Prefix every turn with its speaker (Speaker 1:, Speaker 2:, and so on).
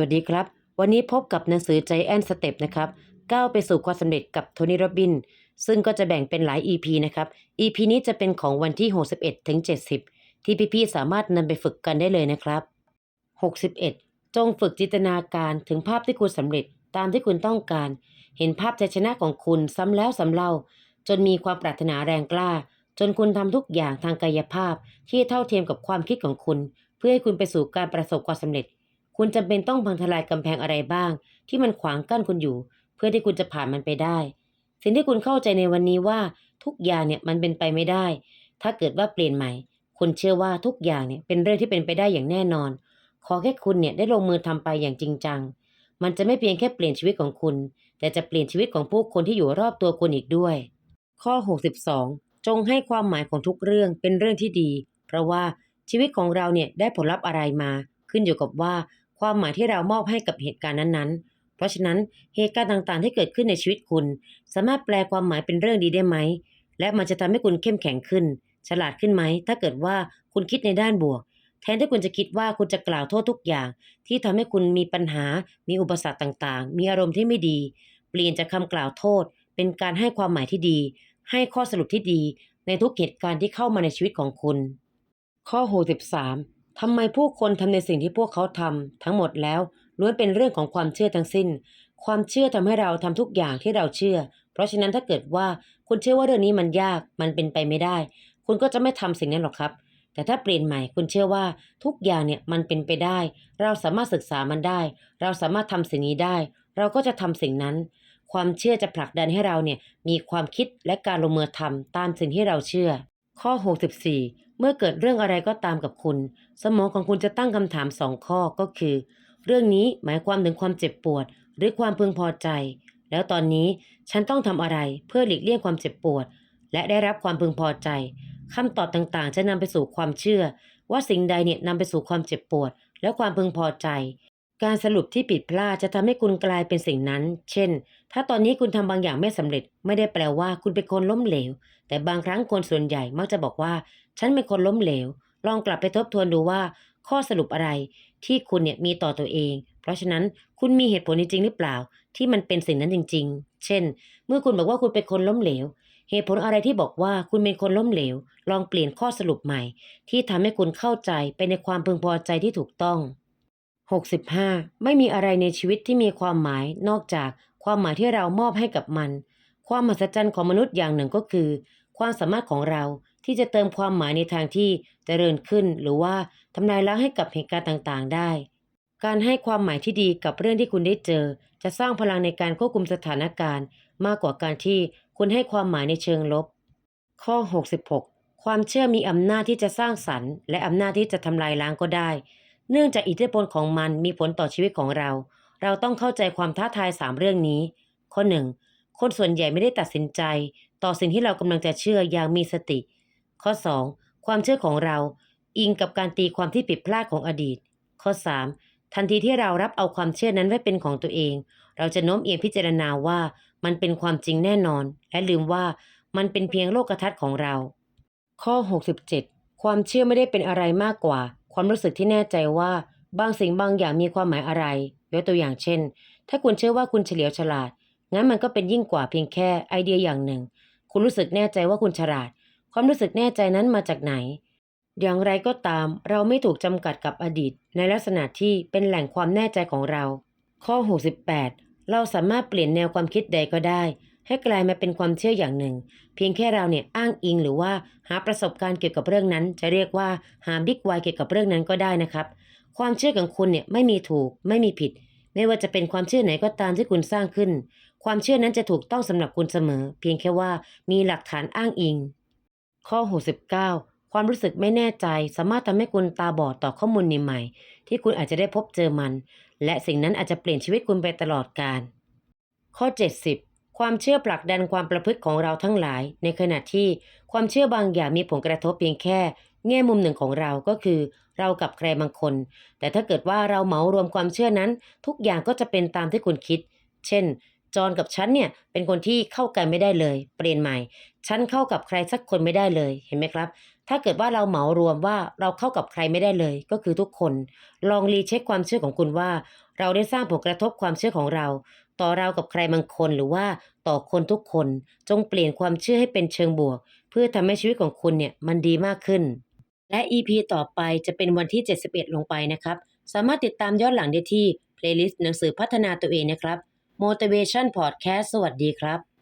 Speaker 1: วัสดีครับ วันนี้พบกับหนังสือ Giant Step นะครับก้าวไปสู่ความสำเร็จกับโทนี่โรบิน ซึ่งก็จะแบ่งเป็นหลาย EP นะครับ EP นี้จะเป็นของวันที่ 61ถึง70 ที่พี่ๆสามารถนำไปฝึกกันได้เลยนะครับ 61 จงฝึกจินตนาการถึงภาพที่คุณสำเร็จตามที่คุณต้องการ เห็นภาพชัยชนะของคุณซ้ำแล้วซ้ำเล่า จนมีความปรารถนาแรงกล้า จนคุณทำทุกอย่างทางกายภาพที่เท่าเทียมกับความคิดของคุณ เพื่อให้คุณไปสู่การประสบความสำเร็จ คุณจำเป็นต้องพังทลายกำแพงอะไรบ้าง ที่มันขวางกั้นคุณอยู่ เพื่อที่คุณจะผ่านมันไปได้ สิ่งที่คุณเข้าใจในวันนี้ว่าทุกอย่างเนี่ยมันเป็นไปไม่ได้ ถ้าเกิดว่าเปลี่ยนใหม่ คุณเชื่อว่าทุกอย่างเนี่ยเป็นเรื่องที่เป็นไปได้อย่างแน่นอน ขอแค่คุณเนี่ยได้ลงมือทำไปอย่างจริงจัง มันจะไม่เพียงแค่เปลี่ยนชีวิตของคุณ แต่จะเปลี่ยนชีวิตของผู้คนที่อยู่รอบตัวคุณอีกด้วย ข้อ 62 จงให้ความหมายของทุกเรื่องเป็นเรื่องที่ดี เพราะว่าชีวิตของเราเนี่ยได้ผลลัพธ์อะไรมา ขึ้นอยู่กับว่า ความหมายที่เรามอบให้กับเหตุการณ์นั้นๆ เพราะฉะนั้นเหตุการณ์ต่างๆ ที่เกิดขึ้นในชีวิตคุณ สามารถแปลความหมายเป็นเรื่องดีได้ไหม และมันจะทำให้คุณเข้มแข็งขึ้น ฉลาดขึ้นไหม ถ้าเกิดว่าคุณคิดในด้านบวก แทนที่คุณจะคิดว่าคุณจะกล่าวโทษทุกอย่าง ที่ทำให้คุณมีปัญหา มีอุปสรรคต่างๆ มีอารมณ์ที่ไม่ดี เปลี่ยนจากคำกล่าวโทษ เป็นการให้ความหมายที่ดี ให้ข้อสรุปที่ดี ในทุกเหตุการณ์ที่เข้ามาในชีวิตของคุณ ข้อ 63 ทำไมผู้คนทำในสิ่งที่พวกเขาทำทั้งหมดแล้วล้วนเป็นเรื่องของความเชื่อทั้งสิ้น ความเชื่อทำให้เราทำทุกอย่างที่เราเชื่อ เพราะฉะนั้นถ้าเกิดว่าคุณเชื่อว่าเรื่องนี้มันยากมันเป็นไปไม่ได้ คุณก็จะไม่ทำสิ่งนั้นหรอกครับ แต่ถ้าเปลี่ยนใหม่คุณเชื่อว่าทุกอย่างเนี่ยมันเป็นไปได้ เราสามารถศึกษามันได้ เราสามารถทำสิ่งนี้ได้ เราก็จะทำสิ่งนั้น ความเชื่อจะผลักดันให้เราเนี่ยมีความคิดและการลงมือทำตามสิ่งที่เราเชื่อ ข้อ 64 เมื่อเกิดเรื่องอะไรก็ตามกับคุณ สมองของคุณจะตั้งคำถามสองข้อก็คือ เรื่องนี้หมายความถึงความเจ็บปวด หรือความพึงพอใจ แล้วตอนนี้ฉันต้องทำอะไรเพื่อหลีกเลี่ยงความเจ็บปวด และได้รับความพึงพอใจคำตอบต่างๆ จะนำไปสู่ความเชื่อ ว่าสิ่งใดเนี่ยนำไปสู่ความเจ็บปวด และความพึงพอใจ การสรุปที่ผิดพลาดจะทำให้คุณกลายเป็นสิ่งนั้น เช่น ถ้าตอนนี้คุณทำบางอย่างไม่สำเร็จ ไม่ได้แปลว่าคุณเป็นคนล้มเหลว แต่บางครั้งคนส่วนใหญ่มักจะบอกว่า ฉันเป็นคนล้มเหลว ลองกลับไปทบทวนดูว่า ข้อสรุปอะไร ที่คุณเนี่ยมีต่อตัวเอง เพราะฉะนั้นคุณมีเหตุผลจริง ๆ หรือเปล่า ที่มันเป็นสิ่งนั้นจริง ๆ เช่น เมื่อคุณบอกว่าคุณเป็นคนล้มเหลว เหตุผลอะไรที่บอกว่าคุณเป็นคนล้มเหลว ลองเปลี่ยนข้อสรุปใหม่ ที่ทำให้คุณเข้าใจไปในความพึงพอใจที่ถูกต้อง 65 ไม่มีอะไรในชีวิตที่มีความหมายนอกจากความหมายที่เรามอบให้กับมัน ความมหัศจรรย์ของมนุษย์อย่างหนึ่งก็คือ ความสามารถของเราที่จะเติมความหมายในทางที่เจริญขึ้น หรือว่าทำลายล้างให้กับเหตุการณ์ต่างๆ ได้ การให้ความหมายที่ดีกับเรื่องที่คุณได้เจอ จะสร้างพลังในการควบคุมสถานการณ์ มากกว่าการที่คุณให้ความหมายในเชิงลบ ข้อ 66 ความเชื่อมีอำนาจที่จะสร้างสรรค์ และอำนาจที่จะทำลายล้างก็ได้ เนื่องจากอิทธิพลของมันมีผลต่อชีวิตของเรา เราต้องเข้าใจความท้าทาย 3 เรื่องนี้ ข้อ 1 คนส่วนใหญ่ไม่ได้ตัดสินใจ ต่อสิ่งที่เรากำลังจะเชื่ออย่างมีสติ ข้อ 2 ความเชื่อของเรา อิงกับการตีความที่ผิดพลาดของอดีต ข้อ 3 ทันทีที่เรารับเอาความเชื่อนั้นไว้เป็นของตัวเอง เราจะโน้มเอียงพิจารณาว่ามันเป็นความจริงแน่นอน และลืมว่ามันเป็นเพียงโลกทัศน์ของเรา ข้อ 67 ความเชื่อไม่ได้เป็นอะไรมากกว่า ความรู้สึกที่แน่ใจว่าบางสิ่งบางอย่างมีความหมายอะไร ยกตัวอย่างเช่น ถ้าคุณเชื่อว่าคุณเฉลียวฉลาด งั้นมันก็เป็นยิ่งกว่าเพียงแค่ไอเดียอย่างหนึ่ง คุณรู้สึกแน่ใจว่าคุณฉลาด ความรู้สึกแน่ใจนั้นมาจากไหน อย่างไรก็ตาม เราไม่ถูกจำกัดกับอดีต ในลักษณะที่เป็นแหล่งความแน่ใจของเรา ข้อ 68 เราสามารถเปลี่ยนแนวความคิดใดก็ได้ ให้กลายมาเป็นความเชื่ออย่างหนึ่ง เพียงแค่เราเนี่ยอ้างอิงหรือว่าหาประสบการณ์เกี่ยวกับเรื่องนั้น จะเรียกว่าหาบิ๊กไวเกี่ยวกับเรื่องนั้นก็ได้นะครับ ความเชื่อของคุณเนี่ยไม่มีถูกไม่มีผิด ไม่ว่าจะเป็นความเชื่อไหนก็ตามที่คุณสร้างขึ้น ความเชื่อนั้นจะถูกต้องสำหรับคุณเสมอ เพียงแค่ว่ามีหลักฐานอ้างอิง ข้อ 69ความรู้สึกไม่แน่ใจสามารถทำให้คุณตาบอดต่อข้อมูลใหม่ๆที่คุณอาจจะได้พบเจอมัน และสิ่งนั้นอาจจะเปลี่ยนชีวิตคุณไปตลอดกาลข้อ 70 ความเชื่อผลักดันความประพฤติของเราทั้งหลาย ในขณะที่ความเชื่อบางอย่างมีผลกระทบเพียงแค่ แง่มุมหนึ่งของเราก็คือ เรากับใครบางคน แต่ถ้าเกิดว่าเราเหมารวมความเชื่อนั้น ทุกอย่างก็จะเป็นตามที่คุณคิด เช่น จอห์นกับฉันเนี่ยเป็นคนที่เข้ากันไม่ได้เลย เปลี่ยนใหม่ ฉันเข้ากับใครสักคนไม่ได้เลย เห็นไหมครับ ถ้าเกิดว่าเราเหมารวมว่าเราเข้ากับใครไม่ได้เลย ก็คือทุกคน ลองรีเช็คความเชื่อของคุณว่า เราได้สร้างผลกระทบความเชื่อของเรา ต่อเรากับใครบางคนหรือว่าต่อคนทุกคน จงเปลี่ยนความเชื่อให้เป็นเชิงบวก เพื่อทำให้ชีวิตของคุณเนี่ยมันดีมากขึ้น และ EP ต่อไปจะเป็นวันที่ 71 ลงไปนะครับ สามารถติดตามย้อนหลังได้ที่ playlist หนังสือพัฒนาตัวเองนะครับ Motivation Podcast สวัสดีครับ